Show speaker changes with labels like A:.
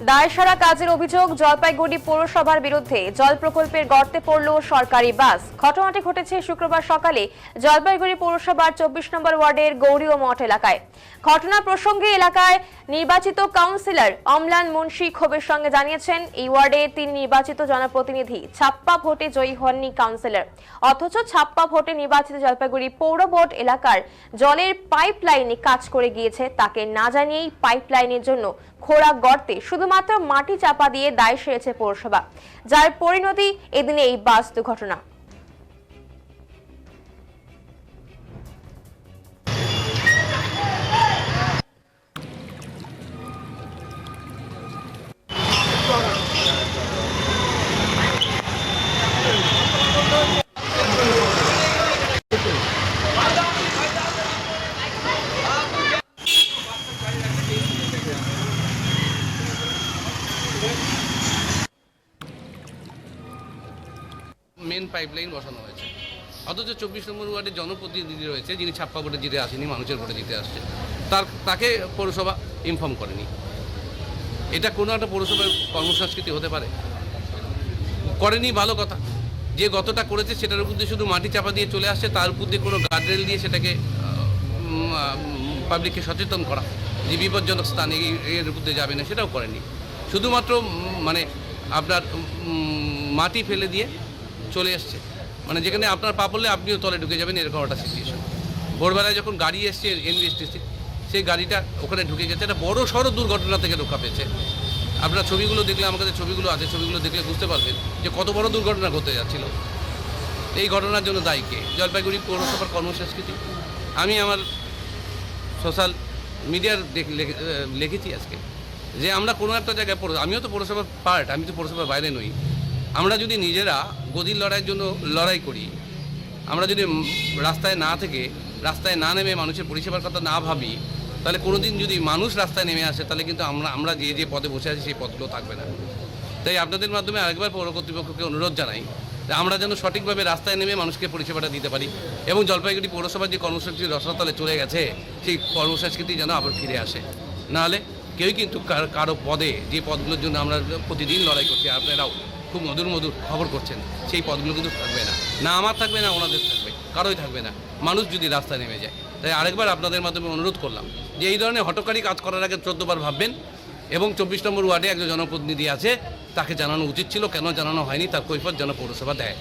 A: দায়সারা কাজের অভিযোগ জলপাইগুড়ি পৌরসভার বিরুদ্ধে জল প্রকল্পের গর্তে পড়ল সরকারি বাস। ঘটনাটি ঘটেছে শুক্রবার সকালে জলপাইগুড়ি পৌরসভার চব্বিশ নম্বর ওয়ার্ডের গৌরী ও মঠ এলাকায়। ঘটনা প্রসঙ্গে এলাকায় নির্বাচিত কাউন্সিলর অমলান মুন্সি ক্ষোভের সঙ্গে জানিয়েছেন, এই ওয়ার্ডে তিনি নির্বাচিত জনপ্রতিনিধি ছাপ্পা ভোটে জয়ী হননি কাউন্সিলর। অথচ ছাপ্পা ভোটে নির্বাচিত জলপাইগুড়ি পৌর বোর্ড এলাকার জলের পাইপ লাইনে কাজ করে গিয়েছে। তাকে না জানিয়েই পাইপ লাইনের জন্য খোড়া গর্তে শুধুমাত্র মাটি চাপা দিয়ে দায় সেরেছে পৌরসভা। যার পরিণতি এদিনে এই বাস দুর্ঘটনা
B: মেন পাইপলাইন বসানো হয়েছে। অথচ চব্বিশ নম্বর ওয়ার্ডে জনপ্রতিনিধি রয়েছে, যিনি ছাপ্পা ভোটে জিতে আসেনি মানুষের ভোটে জিতে আসছে। তার, তাকে পৌরসভা ইনফর্ম করেনি। এটা কোনো একটা পৌরসভার কর্মসংস্কৃতি হতে পারে? করেনি ভালো কথা। যে গতটা করেছে, সেটার উপর দিয়ে শুধু মাটি চাপা দিয়ে চলে আসছে, তার উপর দিয়ে কোনো গার্ডরেল দিয়ে সেটাকে পাবলিককে সচেতন করা, যে বিপজ্জনক স্থানে এর উপর দিয়ে যাবে না, সেটাও করেনি। শুধুমাত্র মানে আপনার মাটি ফেলে দিয়ে চলে এসছে। মানে যেখানে আপনার পা পড়লে আপনিও তলে ঢুকে যাবেন, এরকম একটা সিচুয়েশন ভোরবেলায় যখন গাড়ি এসছে এনবিএসটিসি সেই গাড়িটা ওখানে ঢুকে গেছে। একটা বড় সড়ো দুর্ঘটনা থেকে রক্ষা পেয়েছে। আপনার ছবিগুলো দেখলে, আমার কাছে ছবিগুলো আছে, ছবিগুলো দেখলে বুঝতে পারবেন যে কত বড় দুর্ঘটনা ঘটতে যাচ্ছিল। এই ঘটনার জন্য দায়ী কে? জলপাইগুড়ি পৌরসভার কর্মসংস্কৃতি। আমি আমার সোশ্যাল মিডিয়ার লিখেছি আজকে। যে আমরা কোনো একটা জায়গায় পৌর আমিও তো পৌরসভার পার্ট আমি তো পৌরসভার বাইরে নই। আমরা যদি নিজেরা গদির লড়াইয়ের জন্য লড়াই করি, আমরা যদি রাস্তায় না থেকে, রাস্তায় না নেমে মানুষের পরিষেবার কথা না ভাবি, তাহলে কোনো দিন যদি মানুষ রাস্তায় নেমে আসে, তাহলে কিন্তু আমরা আমরা যে যে পদে বসে আছি সেই পদগুলো থাকবে না। তাই আপনাদের মাধ্যমে আরেকবার পৌর কর্তৃপক্ষকে অনুরোধ জানাই যে আমরা যেন সঠিকভাবে রাস্তায় নেমে মানুষকে পরিষেবাটা দিতে পারি এবং জলপাইগুড়ি পৌরসভার যে কর্মসংস্কৃতি রসনাতলে চলে গেছে, সেই কর্মসংস্কৃতি যেন আবার ফিরে আসে। নাহলে কেউই কিন্তু কারও পদে, যে পদগুলোর জন্য আমরা প্রতিদিন লড়াই করছি, আপনারাও খুব মধুর মধুর খবর করছেন। সেই পদগুলো কিন্তু থাকবে না। না আমার থাকবে না, ওনাদের থাকবে। কারোই থাকবে না। মানুষ যদি রাস্তায় নেমে যায়। তাই আরেকবার আপনাদের মাধ্যমে অনুরোধ করলাম যে এই ধরনের হটকারী কাজ করার আগে চোদ্দবার ভাববেন এবং চব্বিশ নম্বর ওয়ার্ডে একজন জনপ্রতিনিধি আছে, তাকে জানানো উচিত ছিল, কেন জানানো হয়নি, তার কৈফত যেন পৌরসভা দেয়।